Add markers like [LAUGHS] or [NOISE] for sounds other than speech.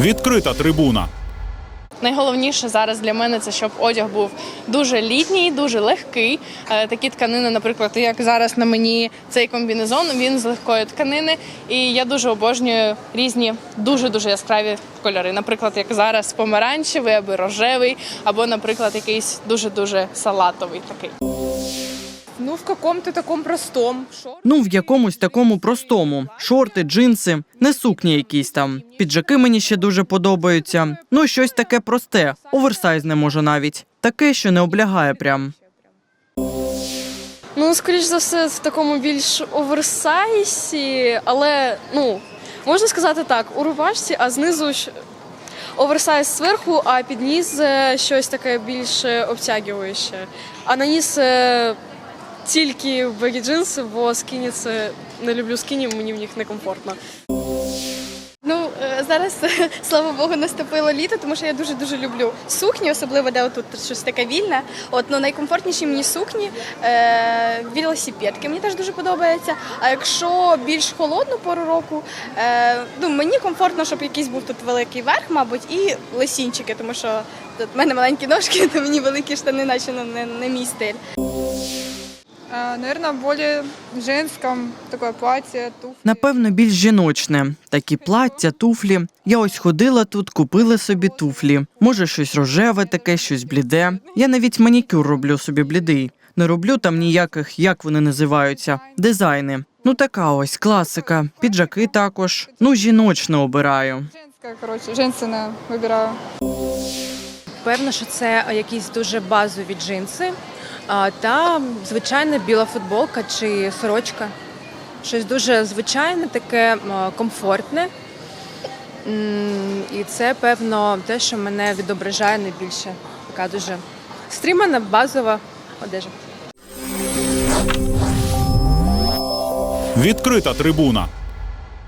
Відкрита трибуна. Найголовніше зараз для мене це щоб одяг був дуже літній, дуже легкий. Е, Такі тканини, наприклад, як зараз на мені цей комбінезон, він з легкої тканини. І я дуже обожнюю різні дуже дуже яскраві кольори. Наприклад, як зараз помаранчевий або рожевий, або, наприклад, якийсь дуже дуже салатовий такий. Ну, в каком-то таком простом. Ну, в якомусь такому простому: шорти, джинси, не сукні якісь там. Піджаки мені ще дуже подобаються. Ну, щось таке просте, оверсайзне може навіть. Таке, що не облягає прям. Ну, скоріш за все, в такому більш оверсайсі, але ну, можна сказати так, у рубашці, а знизу оверсайз зверху, а під низ е, щось таке більш е, обтягуюче. А на низ тільки бегі джинси, бо скіні це не люблю скіні, мені в них некомфортно. Ну е, зараз [LAUGHS] слава Богу наступило літо, тому що я дуже дуже люблю сукні, особливо де отут щось таке вільне. От ну найкомфортніші мені сукні, е, велосипедки мені теж дуже подобається. А якщо більш холодну пору року, е, ну мені комфортно, щоб якийсь був тут великий верх, мабуть, і лосінчики, тому що тут в мене маленькі ножки, [LAUGHS] то мені великі штани, наче ну, не, не мій стиль. А, наверное, более женском такое платье, туфли. Напевно, більш жіночне. Такі плаття, туфлі. Я ось ходила тут, купила собі туфлі. Може, щось рожеве, таке, щось бліде. Я навіть манікюр роблю собі блідий. Не роблю там ніяких, як вони називаються, дизайни. Ну така ось класика. Піджаки також. Ну, жіночне обираю. Женское, короче, женственное выбираю. Певно, що це якісь дуже базові джинси та звичайна біла футболка чи сорочка. Щось дуже звичайне, таке комфортне. І це, певно, те, що мене відображає найбільше. Така дуже стримана, базова одежа. Відкрита трибуна.